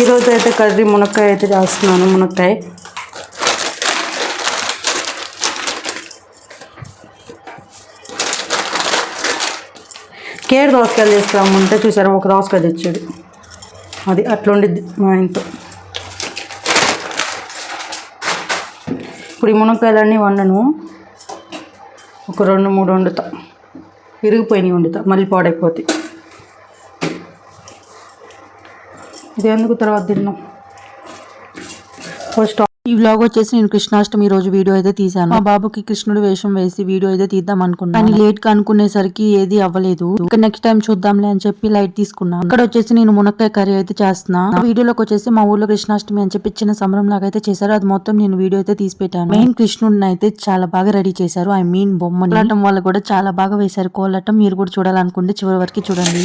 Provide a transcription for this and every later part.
ఈరోజు అయితే కర్రీ మునక్కాయ అయితే చేస్తున్నాను మునక్కాయ. కేర్ దోసకాయలు చేస్తామంటే చూసారా ఒక దోసకాయ తెచ్చాడు. అది అట్లుండిద్ది మా ఇంట్లో. ఇప్పుడు ఈ మునక్కాయలన్నీ వండను. ఒక రెండు మూడు వండుతా. విరిగిపోయినాయి వండుతా మళ్ళీ పాడైపోతాయి. ఎందుకు తర్వాత తిన్నాం? ఫస్ట్ ఈ వ్లాగ్ వచ్చేసి నేను కృష్ణాష్టమి రోజు వీడియో అయితే తీసాను మా బాబుకి కృష్ణుడు వేషం వేసి వీడియో అయితే తీద్దాం అనుకున్నాను. కానీ లేట్గా అనుకునేసరికి ఏది అవ్వలేదు. ఇక నెక్స్ట్ టైం చూద్దాంలే అని చెప్పి లైట్ తీసుకున్నాను. ఇక్కడ వచ్చేసి నేను మునక్కాయ కర్రీ అయితే చేస్తున్నా. వీడియోలోకి వచ్చేసి మా ఊర్లో కృష్ణాష్టమి అని చెప్పి చిన్న సంబరం లాగా అయితే చేశారు. అది మొత్తం నేను వీడియో అయితే తీసి పెట్టాను. మెయిన్ కృష్ణుడిని అయితే చాలా బాగా రెడీ చేశారు. ఐ మీన్ బొమ్మ కోలాటం వాళ్ళు కూడా చాలా బాగా వేశారు. కోలాటం మీరు కూడా చూడాలనుకుంటే చివరి వరకు చూడండి.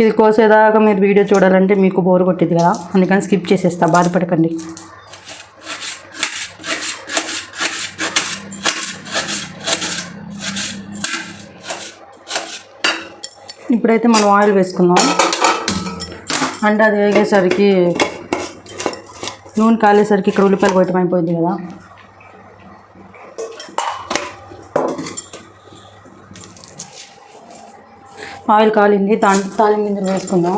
ఇది కోసేదాకా మీరు వీడియో చూడాలంటే మీకు బోర్ కొట్టింది కదా. అందుకని స్కిప్ చేసేస్తా బాధపడకండి. ఇప్పుడైతే మనం ఆయిల్ వేసుకుందాం. అంటే అది వేగేసరికి నూనె కాలేసరికి ఇక్కడ ఉల్లిపాయలు కొట్టడం అయిపోయింది కదా. ఆయిల్ కాలింది దాని తాలిం గింజలు వేసుకుందాం.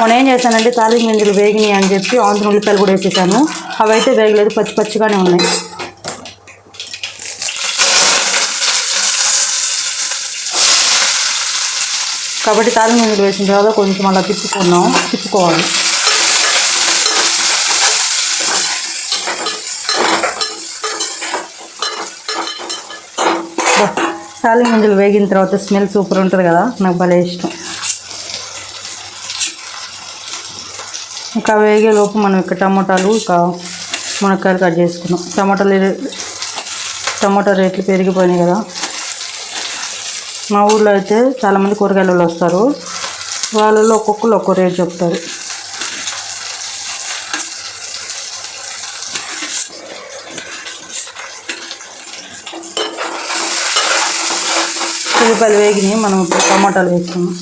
మనం ఏం చేశానంటే తాలిం గింజలు వేగినాయి అని చెప్పి ఆంధ్ర ఉల్లిపాయలు కూడా వేసేసాను. అవి అయితే వేగలేదు పచ్చి పచ్చిగానే ఉన్నాయి. కాబట్టి తాలిం గింజలు వేసిన తర్వాత కొంచెం అలా తిప్పుకున్నాం తిప్పుకోవాలి. తాలిం గింజలు వేగిన తర్వాత స్మెల్ సూపర్ ఉంటుంది కదా నాకు భలే ఇష్టం. ఇంకా వేగే లోపు మనం ఇక్కడ టమోటాలు ఇంకా మునక్కాయలు కట్ చేసుకున్నాం. టమాటాలు టమాటా రేట్లు పెరిగిపోయినాయి కదా. మా ఊర్లో అయితే చాలామంది కూరగాయలు వస్తారు. వాళ్ళలో ఒక్కొక్కరు ఒక్కో రేట్ చెప్తారు. ఉల్లిపాయలు వేగినాయి. మనం ఇప్పుడు టమాటాలు వేసుకున్నాం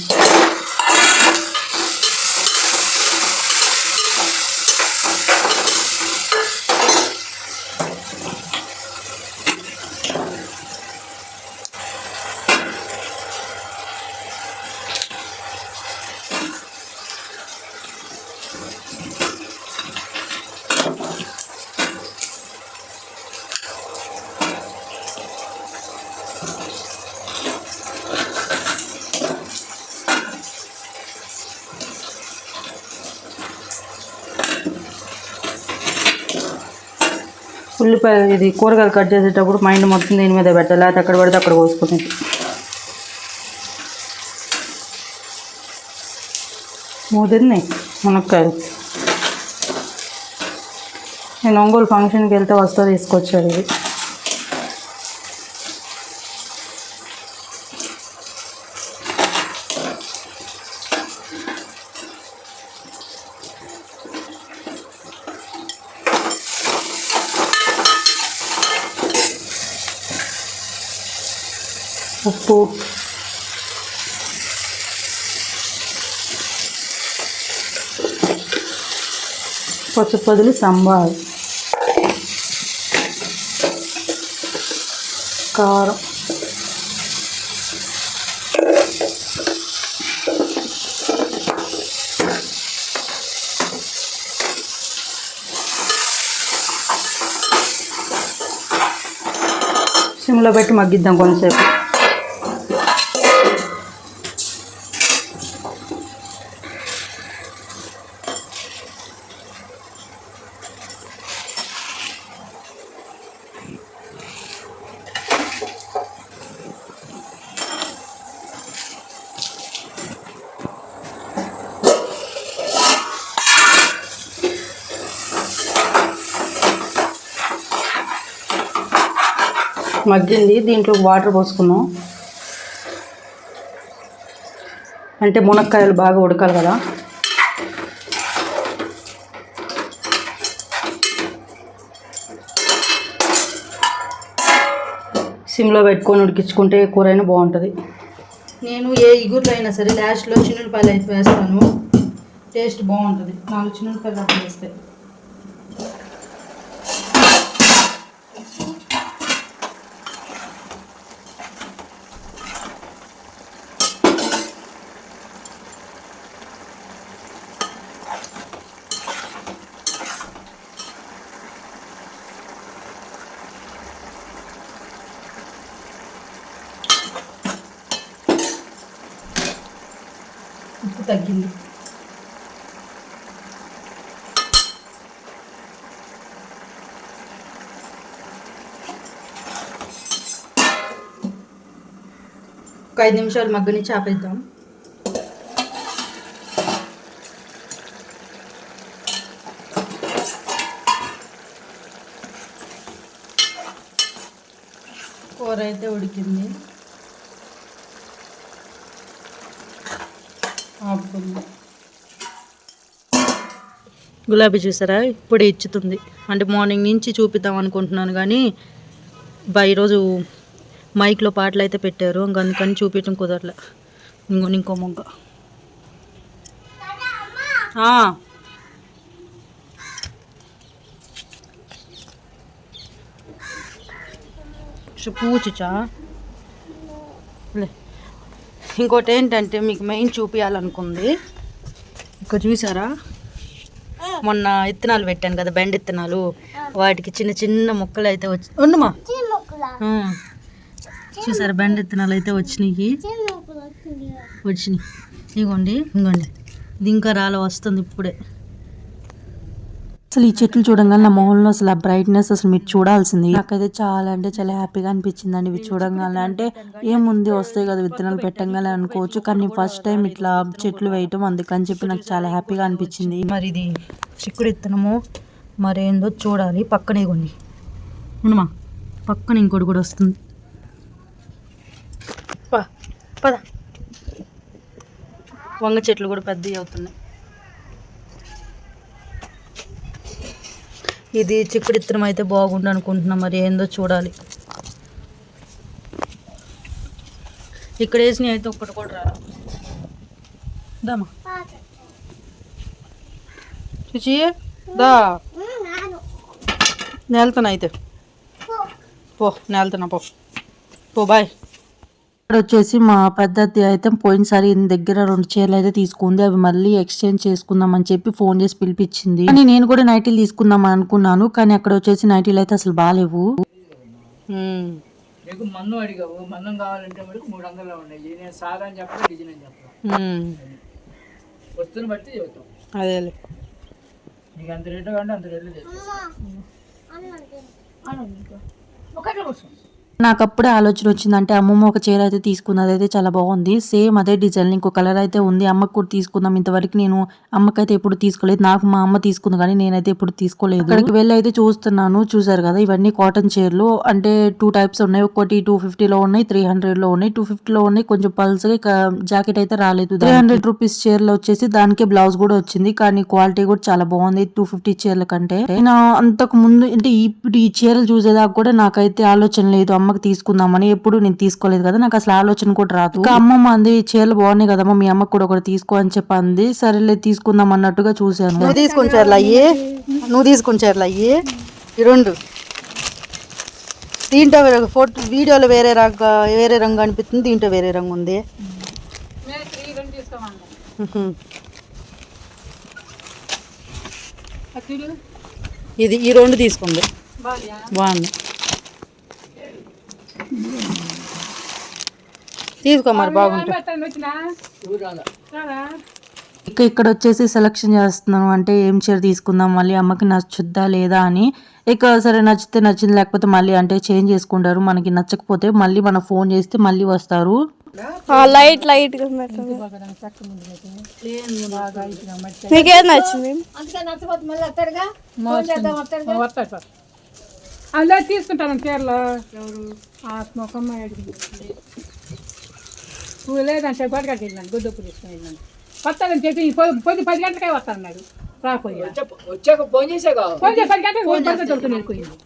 ఉల్లిపాయ ఇది కూరగాయలు కట్ చేసేటప్పుడు మైండ్ మొత్తం దీని మీద పెట్టాలి. లేకపోతే అక్కడ పడితే అక్కడ కోసుకునేది. ముదిరినాయి మునక్కాయలు. నేను ఒంగోలు ఫంక్షన్కి వెళ్తే వస్తా తీసుకొచ్చాడు ఇది. ఉప్పు పసుపు వదిలి సాంబార్. కారం. సిమ్లో పెట్టి మగ్గిద్దాం కొంతసేపు. మగ్గింది. దీంట్లో వాటర్ పోసుకున్నాం. అంటే మునక్కాయలు బాగా ఉడకాలి కదా. సిమ్లో పెట్టుకొని ఉడికించుకుంటే కూరైనా బాగుంటుంది. నేను ఏ ఇగుర్లో అయినా సరే లాస్ట్లో చిన్నపాయలు అయితే వేస్తాను. టేస్ట్ బాగుంటుంది. నాలుగు అయితే వేస్తాయి ఉప్పు తగ్గింది. ఒక ఐదు నిమిషాలు మగ్గని చాపేద్దాం కూర అయితే ఉడికింది ఆపుకుంది గులాబీ చూసారా? ఇప్పుడే ఇచ్చుతుంది. అంటే మార్నింగ్ నుంచి చూపిద్దాం అనుకుంటున్నాను కానీ బా ఈరోజు మైక్లో పాటలు అయితే పెట్టారు. ఇంక అందుకని చూపించడం కుదరలే. ఇంకో ఇంకో మొగ్గ. ఆ. లే. ఇంకోటి ఏంటంటే మీకు మెయిన్ చూపించాలనుకుంది ఇక్కడ చూసారా? మొన్న ఇత్తనాలు పెట్టాను కదా బెండ ఇత్తనాలు. వాటికి చిన్న చిన్న ముక్కలు అయితే వచ్చి ఉండమా. చూసారా బెండ ఇత్తనాలు అయితే వచ్చినాయి. వచ్చినాయి. ఇగోండి ఇంకోండి ఇది ఇంకా రాలో వస్తుంది ఇప్పుడే. అసలు ఈ చెట్లు చూడంగానే నా మొహంలో అసలు ఆ బ్రైట్నెస్ అసలు మీరు చూడాల్సింది. నాకైతే చాలా అంటే చాలా హ్యాపీగా అనిపించింది అండి ఇవి చూడంగానే. అంటే ఏముంది వస్తాయి కదా విత్తనాలు పెట్టంగానే అనుకోవచ్చు. కానీ ఫస్ట్ టైం ఇట్లా చెట్లు వేయటం అందుకని చెప్పి నాకు చాలా హ్యాపీగా అనిపించింది. మరి ఇది చిక్కుడు ఇత్తనము మరేందో చూడాలి. పక్కనే కొన్ని ఉండమా. పక్కన ఇంకోటి కూడా వస్తుంది. పద. వంగ చెట్లు కూడా పెద్దవి అవుతున్నాయి. ఇది చిక్కుడు ఇత్తనం అయితే బాగుండు అనుకుంటున్నాం. మరి ఏందో చూడాలి. ఇక్కడ వేసినవి అయితే ఒక్కటి కూడా రాదు దామా చూచి. దా. నేళ్తాను అయితే. పో నేళ్తున్నా పో. పో బాయ్. ఇక్కడ వచ్చేసి మా పెద్దది అయితే పోయినసారి ఈయన దగ్గర రెండు చీరలు అయితే తీసుకుంది. అవి మళ్ళీ ఎక్స్చేంజ్ చేసుకుందాం అని చెప్పి ఫోన్ చేసి పిలిపించింది. కానీ నేను కూడా నైటీలు తీసుకుందాం అనుకున్నాను. కానీ అక్కడ వచ్చేసి నైటీలు అయితే అసలు బాగాలేవు నీకు మన్ను అడిగావు. మన్నం కావాలంటే మటుకు మూడు వందలు ఉన్నాయి. నేను సాదా అని చెప్పాలి డిజైన్ అని చెప్పాలి వస్తువుని బట్టి చెబుతాం. అదేలే. నీకు అంత రేటు కావాలంటే అంత రేట్లు ఒకటే కోసం నాకు అప్పుడే ఆలోచన వచ్చింది అంటే అమ్మమ్మ ఒక చీర అయితే తీసుకుంది అదైతే చాలా బాగుంది. సేమ్ అదే డిజైన్ ఇంకో కలర్ అయితే ఉంది. అమ్మకు కూడా తీసుకుందాం. ఇంతవరకు నేను అమ్మకైతే ఎప్పుడు తీసుకోలేదు. నాకు మా అమ్మ తీసుకుంది కానీ నేనైతే ఎప్పుడు తీసుకోలేదు. ఇక్కడికి వెళ్ళి అయితే చూస్తున్నాను. చూసారు కదా ఇవన్నీ కాటన్ చీరలు అంటే టూ టైప్స్ ఉన్నాయి. ఒకటి టూ ఫిఫ్టీలో ఉన్నాయి త్రీ హండ్రెడ్లో ఉన్నాయి. టూ ఫిఫ్టీలో ఉన్నాయి. కొంచెం పల్స్ జాకెట్ అయితే రాలేదు త్రీ హండ్రెడ్ రూపీస్ చీరలు వచ్చేసి దానికే బ్లౌజ్ కూడా వచ్చింది. కానీ క్వాలిటీ కూడా చాలా బాగుంది టూ ఫిఫ్టీ చీరల కంటే. నేను అంతకు ముందు అంటే ఇప్పుడు ఈ చీరలు చూసేదాకా కూడా నాకైతే ఆలోచన లేదు. అమ్మకి తీసుకుందామని ఎప్పుడు నేను తీసుకోలేదు కదా నాకు అసలు ఆలోచన కూడా రాదు. ఇంకా అమ్మమ్మ అంది "ఈ చీరలు బాగున్నాయి కదమ్మా మీ అమ్మకి కూడా ఒకటి తీసుకో అని చెప్పి అంది. సరేలే తీసుకుందాం అన్నట్టుగా చూశాను. నువ్వు తీసుకుని చీరలు అయ్యి నువ్వు తీసుకుని చీరలు అయ్యి ఈ రెండు. దీంట్లో వేరే ఫోటో వీడియోలో వేరే రంగు వేరే రంగు అనిపిస్తుంది దీంట్లో వేరే రంగు ఉంది. ఇది ఈ రెండు తీసుకుంది. బాగుంది. తీసుకో మరి బాగుంటుంది ఇక ఇక్కడ వచ్చేసి సెలక్షన్ చేస్తున్నాను అంటే ఏం చీర తీసుకుందాం మళ్ళీ అమ్మకి నచ్చుద్దా లేదా అని. ఇక సరే నచ్చితే నచ్చింది లేకపోతే మళ్ళీ అంటే చేంజ్ చేసుకుంటారు. మనకి నచ్చకపోతే మళ్ళీ మన ఫోన్ చేస్తే మళ్ళీ వస్తారు. లైట్ లైట్ నచ్చింది? అలా తీసుకుంటాను చీరలో. లేదంటే గొడగడ్డ వెళ్ళాను గుడ్డప్పు తీసుకుని వెళ్ళాను వస్తానని చెప్పి పొద్దు పొద్దు పది గంటలకే వస్తానన్నాడు రాకపోయా వచ్చాక ఫోన్ చేసాగా ఫోన్ చేసి పది గంటలకు ఫోన్ పడితే దొరుకుతుంది వెళ్ళిపోయింది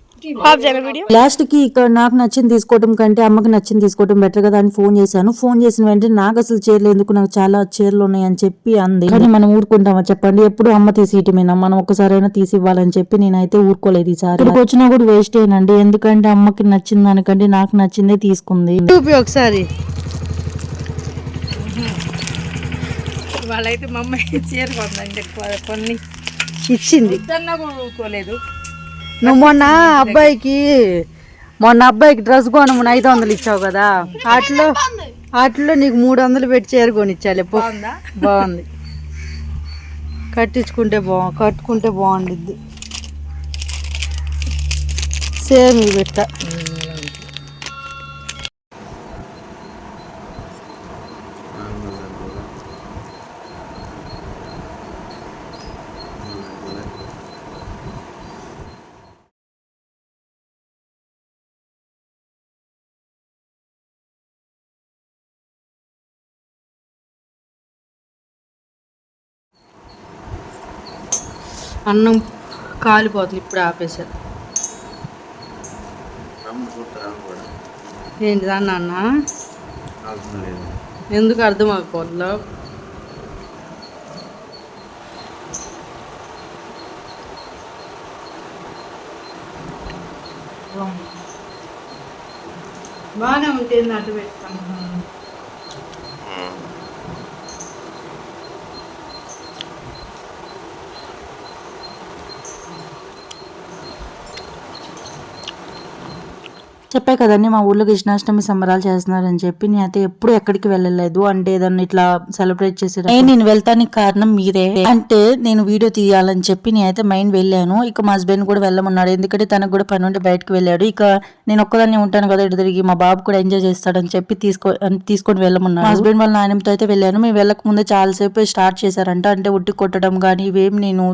ఆఫ్ చేయనా వీడియో? లాస్ట్కి ఇక్కడ నాకు నచ్చింది తీసుకోవడం కంటే అమ్మకి నచ్చింది తీసుకోవడం బెటర్ కదా అని ఫోన్ చేశాను. ఫోన్ చేసిన వెంటనే నాకు అసలు చీరలు ఎందుకు? నాకు చాలా చీరలు ఉన్నాయి అని చెప్పి అంది. కానీ మనం ఊరుకుంటామా చెప్పండి? ఎప్పుడు అమ్మ తీసి ఇటమేనా మనం ఒక్కసారైనా తీసి ఇవ్వాలని చెప్పి నేనైతే ఊరుకోలేదు ఈసారి. ఇక్కడికి వచ్చినా కూడా వేస్ట్ ఏనండి. ఎందుకంటే అమ్మకి నచ్చింది దానికంటే నాకు నచ్చిందే తీసుకుంది. ఒకసారి. వాళ్ళైతే మా అమ్మాయి చీర కొందండి కొన్ని ఇచ్చింది. ఇద్దన్నా ఊరుకోలేదు నువ్వు మొన్న అబ్బాయికి మొన్న అబ్బాయికి డ్రెస్ కొనమని ఐదు వందలు ఇచ్చావు కదా. వాటిలో వాటిలో నీకు మూడు వందలు పెట్టి చీర కొనిచ్చాలి. బాగుంది? కట్టించుకుంటే బాగు కట్టుకుంటే బాగుండిద్ది. సేమ్ ఇవి పెట్టా. అన్నం కాలిపోతుంది ఇప్పుడు ఆపేశారు. ఏంటి దాన్ని అన్న? ఎందుకు అర్థం అవ్వకపోతుందో బాగానే ఉంటుంది అటు పెట్టుతాను చెప్పా కదండి మా ఊర్లో కృష్ణాష్టమి సంబరాలు చేస్తున్నారని చెప్పి. నేనైతే ఎప్పుడు ఎక్కడికి వెళ్ళలేదు అంటే ఏదన్నా ఇట్లా సెలబ్రేట్ చేసేది నేను వెళ్తానికి కారణం మీరే. అంటే నేను వీడియో తీయాలని చెప్పి నేనైతే మైండ్ వెళ్ళాను. ఇక మా హస్బెండ్ కూడా వెళ్ళమన్నాడు. ఎందుకంటే తనకు కూడా పని ఉండి బయటకు వెళ్ళాడు. ఇక నేను ఒక్కదాన్ని ఉంటాను కదా ఇటు తిరిగి. మా బాబు కూడా ఎంజాయ్ చేస్తాడని చెప్పి తీసుకో తీసుకొని వెళ్ళమన్నాడు. మా హస్బెండ్ వాళ్ళ నాయనతో అయితే వెళ్ళాను. మేము వెళ్ళక ముందే చాలాసేపు స్టార్ట్ చేశారంట. అంటే ఉట్టి కొట్టడం కానీ ఇవేం నేను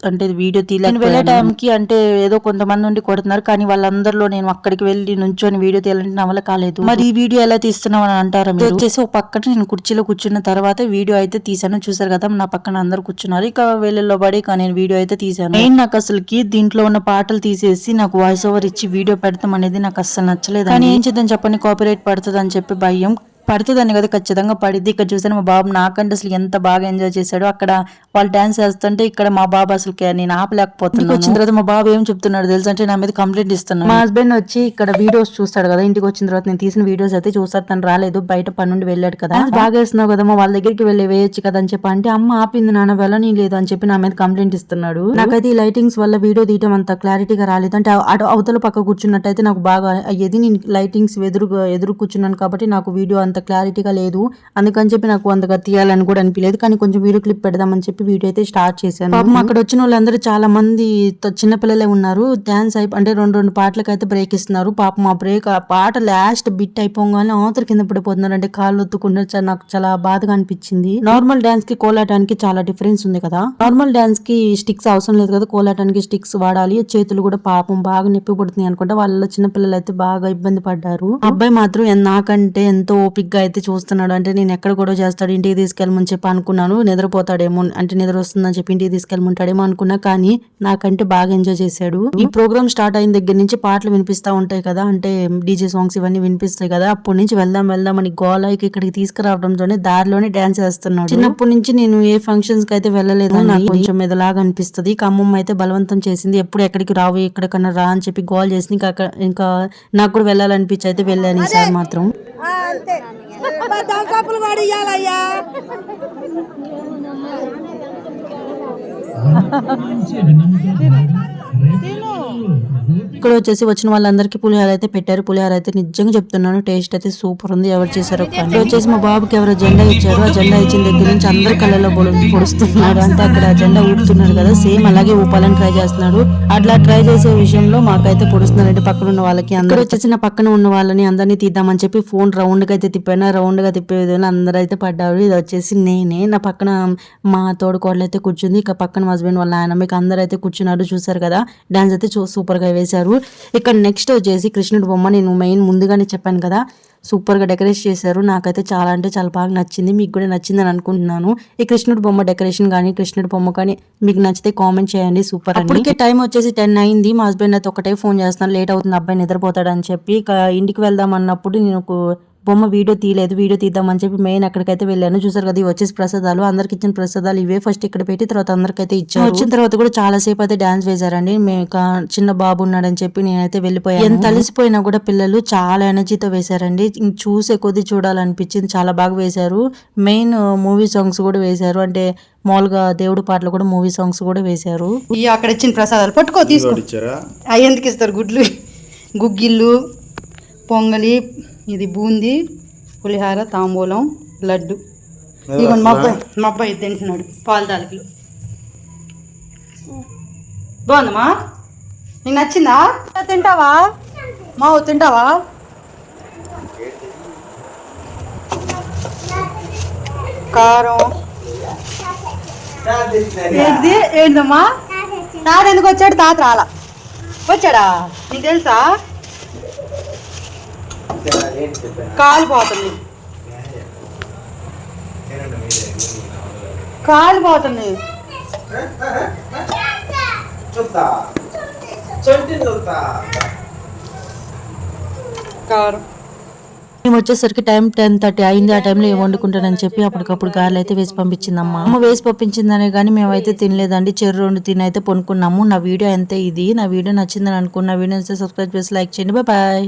అంటే వీడియో తీయలేను వెళ్ళే టైంకి అంటే ఏదో కొంతమంది ఉండి కొడుతున్నారు కానీ వాళ్ళందరిలో నేను అక్కడికి వెళ్ళి నుంచొని వీడియో తీయాలంటే నా వల్ల కాలేదు. మరి ఈ వీడియో ఎలా తీస్తున్నావు అని అంటారా వచ్చేసి ఒక పక్కన నేను కుర్చీలో కూర్చున్న తర్వాత వీడియో అయితే తీసాను చూసారు కదా నా పక్కన అందరు కూర్చున్నారు. ఇక వెళ్ళల్లో పడి ఇక నేను వీడియో అయితే తీసాను మెయిన్ నాకు అసలుకి దీంట్లో ఉన్న పాటలు తీసేసి నాకు వాయిస్ ఓవర్ ఇచ్చి వీడియో పెడతాం అనేది నాకు అస్సలు నచ్చలేదు కానీ ఏం చేద్దాం చెప్పండి కాపీరైట్ పడుతుంది అని చెప్పి భయం. పడుతుందని కదా ఖచ్చితంగా పడిద్ది. ఇక్కడ చూసాను మా బాబు నాకంటే అసలు ఎంత బాగా ఎంజాయ్ చేశాడు. అక్కడ వాళ్ళు డాన్స్ చేస్తుంటే ఇక్కడ మా బాబు అసలు నేను ఆపలేకపోతున్నాను. వచ్చిన తర్వాత మా బాబు ఏం చెప్తున్నాడు తెలుసు? అంటే నా మీద కంప్లైంట్ ఇస్తున్నాడు. మా హస్బెండ్ వచ్చి ఇక్కడ వీడియోస్ చూస్తాడు కదా. ఇంటికి వచ్చిన తర్వాత నేను తీసిన వీడియోస్ అయితే చూస్తాడు. తను రాలేదు. బయట పని నుండి వెళ్ళాడు కదా. బాగా వేస్తున్నావు కదా వాళ్ళ దగ్గరికి వెళ్ళి వేయొచ్చు కదా అని చెప్పి. అంటే అమ్మ ఆపింది నాన్న వెళ్ళని లేదు అని చెప్పి నా మీద కంప్లైంట్ ఇస్తున్నాడు. నాకైతే ఈ లైటింగ్స్ వల్ల వీడియో తీయటం అంత క్లారిటీగా రాలేదు. అంటే అటు అవతల పక్క కూర్చున్నట్టయితే నాకు బాగా అయ్యేది. నేను లైటింగ్స్ ఎదురు ఎదురు కూర్చున్నాను కాబట్టి నాకు వీడియో అంత క్లారిటీగా లేదు. అందుకని చెప్పి నాకు అంతగా తీయాలని కూడా అనిపించలేదు కానీ కొంచెం వీడియో క్లిప్ పెడదామని చెప్పి వీడియో అయితే స్టార్ట్ చేశాను. పాపం అక్కడ వచ్చిన వాళ్ళందరూ చాలా మంది చిన్నపిల్లలే ఉన్నారు. డాన్స్ అయిపో అంటే రెండు రెండు పాటలకు అయితే బ్రేక్ ఇస్తున్నారు. పాపం ఆ బ్రేక్ ఆ పాట లాస్ట్ బిట్ అయిపోగానే ఆతరు కింద పడిపోతున్నారు. అంటే కాళ్ళు ఒత్తుకుంటే నాకు చాలా బాధగా అనిపించింది. నార్మల్ డాన్స్కి కోలాటానికి చాలా డిఫరెన్స్ ఉంది కదా. నార్మల్ డాన్స్కి స్టిక్స్ అవసరం లేదు కదా. కోలాటానికి స్టిక్స్ వాడాలి. చేతులు కూడా పాపం బాగా నొప్పి పడుతున్నాయి అనుకుంటా వాళ్ళ చిన్న పిల్లలు అయితే బాగా ఇబ్బంది పడ్డారు. అబ్బాయి మాత్రం నాకంటే ఎంతో ఓపిక్ గా అయితే చూస్తున్నాడు. అంటే నేను ఎక్కడ గొడవ చేస్తాడు ఇంటికి తీసుకెళ్ళమని చెప్పి అనుకున్నాను. నిద్రపోతాడేమో అంటే నిద్ర వస్తుందని చెప్పి ఇంటికి తీసుకెళ్ళమంటాడేమో అనుకున్నా. కానీ నాకంటే బాగా ఎంజాయ్ చేశాడు. ఈ ప్రోగ్రామ్ స్టార్ట్ అయిన దగ్గర నుంచి పాటలు వినిపిస్తా ఉంటాయి కదా. అంటే డీజే సాంగ్స్ ఇవన్నీ వినిపిస్తాయి కదా. అప్పటి నుంచి వెళ్దాం వెళ్దాం అని గోలాయికి ఇక్కడికి తీసుకురావడంతోనే దారిలోనే డాన్స్ చేస్తున్నాడు చిన్నప్పటి నుంచి నేను ఏ ఫంక్షన్స్కి అయితే వెళ్ళలేదు నాకు కొంచెం ఇదిలాగా అనిపిస్తుంది. ఖమ్మం అయితే బలవంతం చేసింది ఎప్పుడు ఎక్కడికి రావు ఎక్కడికన్నా రా అని చెప్పి గోల్ చేసి ఇంకా అక్కడ- ఇంకా నాకు కూడా వెళ్ళాలనిపించి అయితే వెళ్ళాను ఈసారి మాత్రం. దళసప్పులు కూడా ఇయ్యాలయ్యా. ఇక్కడ వచ్చేసి వచ్చిన వాళ్ళందరికీ పులిహోర అయితే పెట్టారు. పులిహోర అయితే నిజంగా చెప్తున్నాను. టేస్ట్ అయితే సూపర్ ఉంది. ఎవరు చేశారో ఇక్కడ వచ్చేసి మా బాబుకి ఎవరో జెండా ఇచ్చారు ఆ జెండా ఇచ్చిన దగ్గర నుంచి అందరు కళ్ళలో పొడు- పొడుస్తున్నాడు అంటే అక్కడ జెండా ఊపుతున్నాడు కదా. సేమ్ అలాగే ఊపాలని ట్రై చేస్తున్నాడు. అట్లా ట్రై చేసే విషయంలో మాకైతే పొడుస్తున్నాడు పక్కన ఉన్న వాళ్ళకి అందరూ వచ్చేసి నా పక్కన ఉన్న వాళ్ళని అందరినీ తీద్దామని చెప్పి ఫోన్ రౌండ్గా అయితే తిప్పాను. రౌండ్గా తిప్పే విధంగా అందరూ అయితే పడ్డారు. ఇది వచ్చేసి నేనే. నా పక్కన మా తోడుకోడలు అయితే కూర్చుంది. ఇక పక్కన హస్బెండ్ వాళ్ళ ఆయన మీకు అందరూ అయితే కూర్చున్నారు. చూసారు కదా. డాన్స్ అయితే సూపర్గా వేశారు. చేశారు. ఇక్కడ నెక్స్ట్ వచ్చేసి కృష్ణుడి బొమ్మ నేను మెయిన్ ముందుగానే చెప్పాను కదా. సూపర్గా డెకరేట్ చేశారు. నాకైతే చాలా అంటే చాలా బాగా నచ్చింది. మీకు కూడా నచ్చిందని అనుకుంటున్నాను. ఈ కృష్ణుడి బొమ్మ డెకరేషన్ కానీ కృష్ణుడి బొమ్మ కానీ మీకు నచ్చితే కామెంట్ చేయండి. సూపర్ అప్పటికే టైం వచ్చేసి టెన్ అయింది. మా హస్బెండ్ అయితే ఒకటే ఫోన్ చేస్తున్నాను లేట్ అవుతుంది. అబ్బాయి నిద్రపోతాడని చెప్పి. ఇంటికి వెళ్దాం అన్నప్పుడు నేను బొమ్మ వీడియో తీయలేదు వీడియో తీద్దామని చెప్పి మెయిన్ అక్కడికైతే వెళ్ళాను చూసారు కదా ఇవి వచ్చేసి ప్రసాదాలు. అందరికి ఇచ్చిన ప్రసాదాలు ఇవే. ఫస్ట్ ఇక్కడ పెట్టి తర్వాత అందరికైతే ఇచ్చారు. వచ్చిన తర్వాత కూడా చాలా సేపు అయితే డాన్స్ వేశారండి. చిన్న బాబు ఉన్నాడని చెప్పి నేనైతే వెళ్ళిపోయాను. ఎంత అలసిపోయినా కూడా పిల్లలు చాలా ఎనర్జీతో వేశారండి. ఇంక చూసే కొద్ది చూడాలనిపించింది. చాలా బాగా వేశారు. మెయిన్ మూవీ సాంగ్స్ కూడా వేశారు. అంటే మామూలుగా దేవుడి పాటలు కూడా మూవీ సాంగ్స్ కూడా వేశారు. ఇవి అక్కడ ఇచ్చిన ప్రసాదాలు పట్టుకో తీసుకో. అవి ఎందుకు ఇస్తారు గుడ్లు? గుగ్గిళ్ళు పొంగలి ఇది బూందీ పులిహార తాంబూలం లడ్డు. ఇదిగోండి మా అబ్బాయి మా అబ్బాయి తింటున్నాడు పాలు తాలికలు. బాగుందమ్మా? నీకు నచ్చిందా? తింటావా? మా తింటావా? కారం. ఏంటిది? ఏంటమ్మా? తాత ఎందుకు వచ్చాడు? తాత రాలా. వచ్చాడా? నీకు తెలుసా? కాలిపోతుంది. కాలిపోతుంది. కారం. మేము వచ్చేసరికి టైం టెన్ థర్టీ అయింది. ఆ టైంలో ఏం వండుకుంటానని చెప్పి అప్పటికప్పుడు గారెలు అయితే వేసి పంపించిందమ్మా. అమ్మ వేసి పంపించిందనే కానీ మేమైతే తినలేదండి. చెరు రెండు తిని అయితే కొనుక్కున్నాము నా వీడియో అంతే ఇది? నా వీడియో నచ్చిందని అనుకున్న వీడియో సబ్స్క్రైబ్ చేసి లైక్ చేయండి. బాయ్